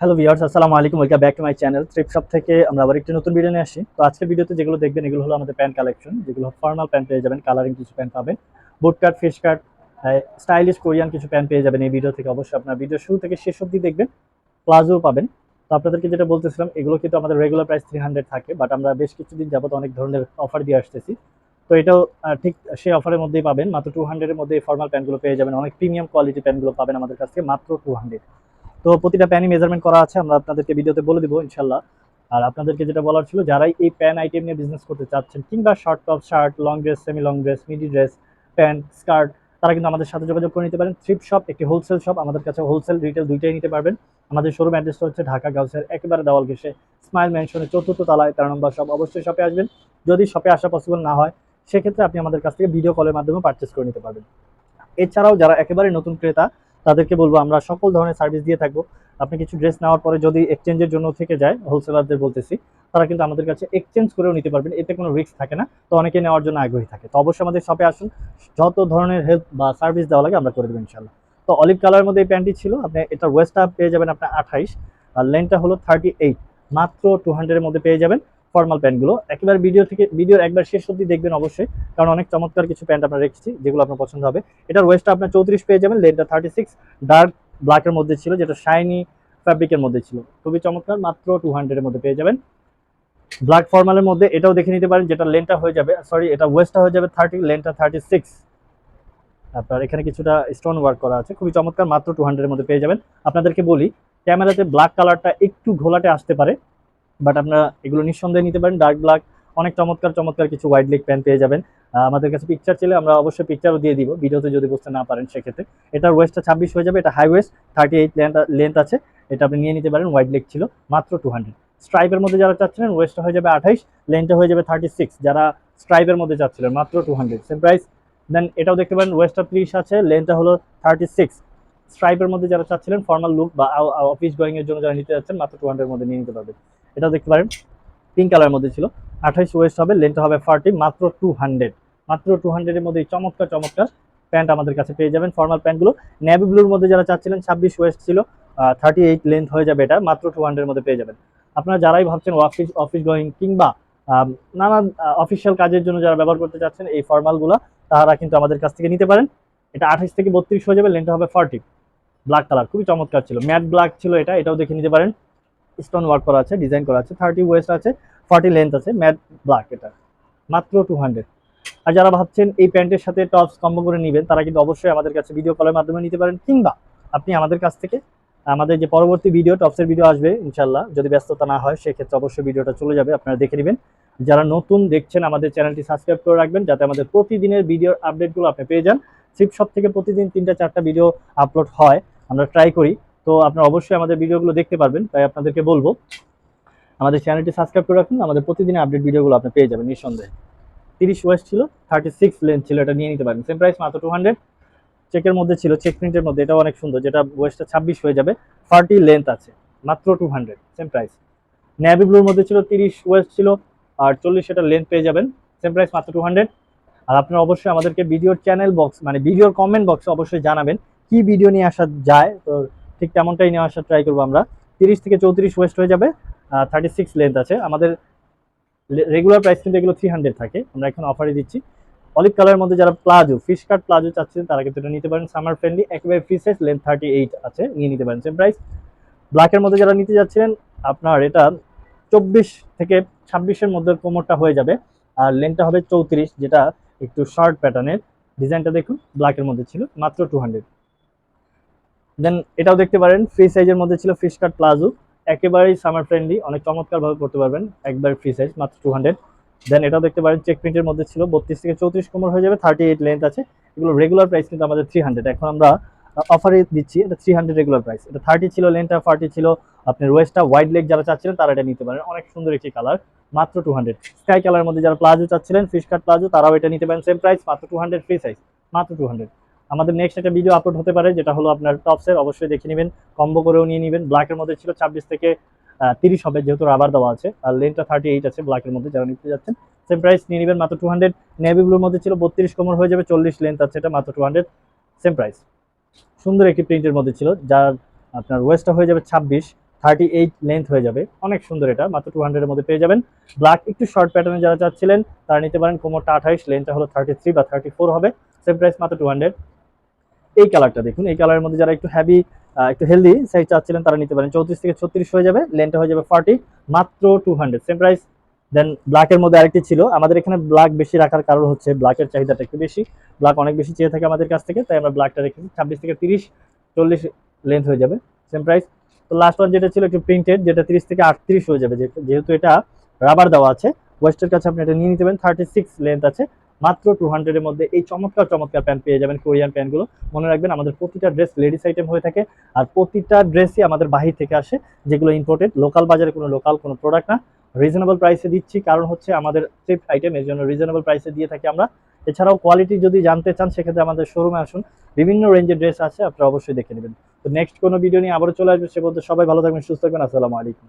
Hello viewers আসসালামু আলাইকুম welcome back to my channel trip shop থেকে আমরা আবার একটি নতুন ভিডিও নিয়ে আসি। তো আজকের ভিডিওতে যেগুলো দেখবেন, এগুলো হলো আমাদের প্যান্ট কালেকশন যেগুলো ফর্মাল প্যান্ট পেয়ে যাবেন কালারিং কিছু প্যান্ট পাবেন boot cut fish cut stylish Korean কিছু প্যান্ট পেয়ে যাবেন এই ভিডিও থেকে। অবশ্যই আপনার ভিডিও শুরু থেকে শেষ অবধি দেখবেন প্লাজো পাবেন। তো আপনাদেরকে যেটা বলতেছিলাম, এগুলো কিন্তু আমাদের রেগুলার প্রাইস থ্রি হান্ড্রেড থাকে বাট আমরা বেশ কিছুদিন যাবত অনেক ধরনের অফার দিয়ে আসতেছি। তো এটাও ঠিক সেই অফারের মধ্যেই পাবেন, মাত্র টু হান্ড্রেডের মধ্যে ফর্মাল প্যান্টগুলো পেয়ে যাবেন। অনেক প্রিমিয়াম কোয়ালিটি প্যান্টগুলো পাবেন আমাদের কাছ থেকে, মাত্র টু হান্ড্রেড তো প্রতিটা প্যানই মেজারমেন্ট করা আছে, আমরা আপনাদেরকে ভিডিওতে বলে দিব, ইনশাল্লাহ। আর আপনাদেরকে যেটা বলার ছিল, যারাই এই প্যান আইটেম নিয়ে বিজনেস করতে চাচ্ছেন, কিংবা short top shirt long dress semi long dress midi dress pant skirt তারা কিন্তু আমাদের সাথে যোগাযোগ করে নিতে পারেন। থ্রিপ শপ একটি হোলসেল শপ আমাদের কাছে হোলসেল রিটেল দুইটাই নিতে পারবেন। আমাদের শোরুম অ্যাড্রেসটা হচ্ছে ঢাকা গাউসের একেবারে দেওয়াল ঘেসে স্মাইল ম্যানশনের চতুর্থ তলায়, তেরো নম্বর শপ অবশ্যই শপে আসবেন। যদি শপে আসা পসিবল না হয়, সেক্ষেত্রে আপনি আমাদের কাছ থেকে ভিডিও কলের মাধ্যমে পারচেস করে নিতে পারবেন। এছাড়াও যারা একেবারে নতুন ক্রেতা তাদেরকে বলব, আমরা সকল ধরনের সার্ভিস দিয়ে থাকব। আপনি কিছু ড্রেস নেওয়ার পরে যদি এক্সচেঞ্জের জন্য থেকে যায় হোলসেলারদের বলতেছি, তারা কিন্তু আমাদের কাছে এক্সচেঞ্জ করেও নিতে পারবেন, এতে কোনো রিস্ক থাকে না। তো অনেকে নেওয়ার জন্য আগ্রহী থাকে। তো অবশ্যই আমাদের শপে আসুন, যত ধরনের হেল্প বা সার্ভিস দেওয়া লাগে আমরা করে দেবো ইনশাল্লাহ তো অলিভ কালারের মধ্যে এই প্যান্টটি ছিল, আপনি এটার ওয়েস্টটা পেয়ে যাবেন আপনার আঠাইশ, আর লেনটা হলো থার্টি এইট মাত্র টু হান্ড্রেডের মধ্যে পেয়ে যাবেন। ফর্মাল প্যান্টগুলো একেবারে ভিডিও থেকে ভিডিওর একবার শেষ অবধি দেখবেন অবশ্যই, কারণ অনেক চমৎকার কিছু প্যান্ট আমরা রেখেছি, যেগুলো আপনার পছন্দ হবে। এটার ওয়েস্টটা আপনার চৌত্রিশ পেয়ে যাবেন লেনটা থার্টি সিক্স ডার্ক ব্ল্যাকের মধ্যে ছিল, যেটা শাইনি ফ্যাব্রিকের মধ্যে ছিল। খুবই চমৎকার, মাত্র টু হান্ড্রেডের মধ্যে পেয়ে যাবেন। ব্ল্যাক ফর্মালের মধ্যে এটাও দেখে নিতে পারেন, যেটা লেনটা হয়ে যাবে সরি এটা ওয়েস্টটা হয়ে যাবে থার্টি লেনটা থার্টি সিক্স আপনার এখানে কিছুটা স্টোন ওয়ার্ক করা আছে, খুবই চমৎকার, মাত্র টু হান্ড্রেডের মধ্যে পেয়ে যাবেন। আপনাদেরকে বলি, ক্যামেরাতে ব্ল্যাক কালারটা একটু ঘোলাটে আসতে পারে বাট আপনারা এগুলো নিঃসন্দেহে নিতে পারেন। ডার্ক ব্ল্যাক অনেক চমৎকার চমৎকার কিছু হোয়াইট লেগ প্যান্ট পেয়ে যাবেন। আমাদের কাছে পিকচার চাইলে আমরা অবশ্যই পিকচারও দিয়ে দিব। ভিডিওতে যদি বুঝতে না পারেন, সেক্ষেত্রে। এটার ওয়েস্টটা ছাব্বিশ হয়ে যাবে। এটা high waist thirty eight length আছে। এটা আপনি নিয়ে নিতে পারেন। হোয়াইট লেগ ছিল মাত্র টু হান্ড্রেড স্ট্রাইপের মধ্যে যারা চাচ্ছিলেন ওয়েস্টটা হয়ে যাবে আঠাইশ লেনটা হয়ে যাবে থার্টি সিক্স যারা স্ট্রাইপের মধ্যে চাচ্ছিলেন, মাত্র two hundred same price then এটাও দেখতে পারেন ওয়েস্টটা ত্রিশ আছে লেনটা হলো থার্টি সিক্স স্ট্রাইপের মধ্যে যারা চাচ্ছিলেন ফর্মাল লুক বা অফিস গোয়িং এর জন্য যারা নিতে যাচ্ছেন, মাত্র টু হান্ড্রেড মধ্যে নিয়ে নিতে পারবেন। এটাও দেখতে পারেন। পিঙ্ক কালারের মধ্যে ছিল। আঠাইশ ওয়েস্ট হবে লেন্থ হবে ফার্টি মাত্র টু হান্ড্রেড মাত্র টু হান্ড্রেডের মধ্যে চমৎকার চমৎকার প্যান্ট আমাদের কাছে পেয়ে যাবেন ফর্মাল প্যান্টগুলো নেভি ব্লুর মধ্যে যারা চাচ্ছিলেন, ছাব্বিশ ওয়েস্ট ছিল থার্টি এইট লেন্থ হয়ে যাবে এটা, মাত্র টু হান্ড্রেডের মধ্যে পেয়ে যাবেন। আপনারা যারাই ভাবছেন অফিস অফিস গোয়িং কিংবা নানান অফিসিয়াল কাজের জন্য যারা ব্যবহার করতে চাচ্ছেন, এই ফর্মালগুলো তারা কিন্তু আমাদের কাছ থেকে নিতে পারেন। এটা আঠাশ থেকে বত্রিশ হয়ে যাবে লেন্থ হবে ফর্টি ব্ল্যাক কালার খুবই চমৎকার ছিল। ম্যাট ব্ল্যাক ছিল এটা, এটাও দেখে নিতে পারেন। স্টোন ওয়ার্ক করা আছে ডিজাইন করা আছে থার্টি ওয়েস্ট আছে ফর্টি লেন্থ আছে ম্যাট ব্ল্যাক এটা, মাত্র টু হান্ড্রেড আর যারা ভাবছেন এই প্যান্টের সাথে টপস কম্বো করে নেবেন, তারা কিন্তু অবশ্যই আমাদের কাছে ভিডিও কলের মাধ্যমে নিতে পারেন, কিংবা আপনি আমাদের কাছ থেকে আমাদের যে পরবর্তী ভিডিও টপসের ভিডিও আসবে ইনশাল্লাহ যদি ব্যস্ততা না হয়, সেক্ষেত্রে অবশ্যই ভিডিওটা চলে যাবে, আপনারা দেখে নেবেন। যারা নতুন দেখছেন, আমাদের চ্যানেলটি সাবস্ক্রাইব করে রাখবেন, যাতে আমাদের প্রতিদিনের ভিডিওর আপডেটগুলো আপনি পেয়ে যান। ফ্লিপ শপ থেকে প্রতিদিন তিনটা, চারটা ভিডিও আপলোড হয়, আমরা ট্রাই করি। তো আপনারা অবশ্যই আমাদের ভিডিওগুলো দেখতে পারবেন, তাই আপনাদেরকে বলব। আমাদের চ্যানেলটি সাবস্ক্রাইব করে রাখুন, আমাদের প্রতিদিনের আপডেট ভিডিওগুলো আপনি পেয়ে যাবেন নিঃসন্দেহে। তিরিশ ওয়েস্ট ছিল থার্টি সিক্স লেন্থ ছিল, এটা নিয়ে নিতে পারেন। সেম প্রাইস মাত্র টু হান্ড্রেড চেকের মধ্যে ছিল চেক প্রিন্টের মধ্যে, এটাও অনেক সুন্দর, যেটা ওয়েস্টটা ছাব্বিশ হয়ে যাবে ফার্টি লেন্থ আছে, মাত্র two hundred same price navy ব্লুর মধ্যে ছিল, তিরিশ ওয়েস্ট ছিল, আর চল্লিশ এটা লেন্থ পেয়ে যাবেন সেম প্রাইস মাত্র টু হান্ড্রেড আর আপনারা অবশ্যই আমাদেরকে ভিডিওর চ্যানেল বক্স মানে ভিডিওর কমেন্ট বক্সে অবশ্যই জানাবেন, কি ভিডিও নিয়ে আসা যায়, তো ঠিক তেমনটাই নিয়ে আসার ট্রাই করব আমরা। তিরিশ থেকে চৌত্রিশ ওয়েস্ট হয়ে যাবে থার্টি সিক্স লেন্থ আছে। আমাদের রেগুলার প্রাইস কিন্তু এগুলো থ্রি হান্ড্রেড থাকে। আমরা এখন অফারে দিচ্ছি। অলিভ কালারের মধ্যে যারা প্লাজো ফিশ কাট প্লাজো চাচ্ছেন, তারা কিন্তু এটা নিতে পারেন। সামার ফ্রেন্ডলি একেবারে free size length thirty eight আছে, নিয়ে নিতে পারেন সেম প্রাইস ব্ল্যাকের মধ্যে যারা নিতে যাচ্ছিলেন, আপনার এটা চব্বিশ থেকে ছাব্বিশের মধ্যে কোমরটা হয়ে যাবে। আর লেন্থটা হবে চৌত্রিশ, যেটা একটু শর্ট প্যাটার্নের ডিজাইনটা দেখুন ব্ল্যাকের মধ্যে ছিল, মাত্র টু হান্ড্রেড দেন এটাও দেখতে পারেন ফ্রি সাইজের মধ্যে ছিল ফিশ কাট প্লাজো একেবারেই সামার ফ্রেন্ডলি অনেক চমৎকারভাবে করতে পারবেন, একবার ফ্রি সাইজ মাত্র টু হান্ড্রেড দেন এটাও দেখতে পারেন চেক প্রিন্টের মধ্যে ছিল বত্রিশ থেকে চৌত্রিশ কোমর হয়ে যাবে থার্টি এইট লেন্থ আছে। এগুলো রেগুলার প্রাইস কিন্তু আমাদের থ্রি হান্ড্রেড এখন আমরা অফারে দিচ্ছি, এটা থ্রি হান্ড্রেড রেগুলার প্রাইস এটা থার্টি ছিল লেন্থটা ফার্টি ছিল, আপনার ওয়েস্টটা হোয়াইট লেগ যারা চাচ্ছিলেন, তারা এটা নিতে পারেন। অনেক সুন্দর একটি কালার মাত্র টু হান্ড্রেড স্কাই কালারের মধ্যে যারা প্লাজো চাচ্ছিলেন ফিশ কাট প্লাজো তারাও এটা নিতে পারেন সেম প্রাইস মাত্র টু হান্ড্রেড ফ্রি সাইজ মাত্র টু হান্ড্রেড আমাদের নেক্সট একটা ভিডিও আপলোড হতে পারে, যেটা হলো আপনার টপসের অবশ্যই দেখে নেবেন কম্বো করেও নিয়ে নেবেন। ব্ল্যাকের মধ্যে ছিল ছাব্বিশ থেকে তিরিশ হবে, যেহেতু রাবার দেওয়া আছে। আর লেনটা থার্টি এইট আছে ব্ল্যাকের মধ্যে, যারা নিতে যাচ্ছেন। সেম প্রাইস নিয়ে নেবেন মাত্র টু হান্ড্রেড নেভি ব্লুর মধ্যে ছিল বত্রিশ, কোমর হয়ে যাবে চল্লিশ লেন্থ আছে এটা মাত্র টু হান্ড্রেড সেম প্রাইস সুন্দর একটি প্রিন্টের মধ্যে ছিল, যার আপনার ওয়েস্টটা হয়ে যাবে ছাব্বিশ থার্টি এইট লেন্থ হয়ে যাবে। অনেক সুন্দর এটা, মাত্র টু হান্ড্রেডের মধ্যে পেয়ে যাবেন। ব্ল্যাক একটু শর্ট প্যাটার্নে যারা চাচ্ছিলেন, তারা নিতে পারেন কোমরটা আঠাইশ লেন্থটা হলো থার্টি থ্রি বা থার্টি ফোর হবে। সেম প্রাইস মাত্র টু হান্ড্রেড এই কালারটা দেখুন, এই কালারের মধ্যে যারা একটু হ্যাভি একটু হেলদি সাইজ চাচ্ছিলেন, তারা নিতে পারেন। চৌত্রিশ থেকে ছত্রিশ হয়ে যাবে লেনটা হয়ে যাবে ফর্টি মাত্র two hundred same price then ব্ল্যাকের মধ্যে আরেকটি ছিল, আমাদের এখানে ব্ল্যাক বেশি রাখার কারণ হচ্ছে ব্ল্যাকের চাহিদাটা একটু বেশি। ব্ল্যাক অনেক বেশি চেয়ে থাকে আমাদের কাছ থেকে, তাই আমরা ব্ল্যাকটা রেখেছি ছাব্বিশ থেকে তিরিশ, চল্লিশ লেন্থ হয়ে যাবে সেম প্রাইস তো লাস্ট ওয়ান যেটা ছিল একটু প্রিন্টেড যেটা তিরিশ থেকে আটত্রিশ হয়ে যাবে, যেহেতু এটা রাবার দেওয়া আছে ওয়েস্টের কাছে আপনি এটা নিয়ে নিতে পারেন থার্টি সিক্স লেন্থ আছে। মাত্র টু হান্ড্রেডের মধ্যে এই চমৎকার চমৎকার প্যান্ট পেয়ে যাবেন কোরিয়ান প্যান্টগুলো। মনে রাখবেন, আমাদের প্রতিটা ড্রেস লেডিস আইটেম হয়ে থাকে। আর প্রতিটা ড্রেসই আমাদের বাহির থেকে আসে, যেগুলো ইম্পোর্টেড লোকাল বাজারে কোনো লোকাল কোনো প্রোডাক্ট না। রিজনেবল প্রাইসে দিচ্ছি, কারণ হচ্ছে আমাদের চিপ আইটেম এর জন্য রিজনেবল প্রাইসে দিয়ে থাকি আমরা। এছাড়াও কোয়ালিটি যদি জানতে চান, সেক্ষেত্রে আমাদের শোরুমে আসুন। বিভিন্ন রেঞ্জের ড্রেস আছে, আপনারা অবশ্যই দেখে নেবেন। তো নেক্সট কোনো ভিডিও নিয়ে আবারও চলে আসবে, সে বলতে সবাই ভালো থাকবেন, সুস্থ থাকবেন। আসসালামু আলাইকুম।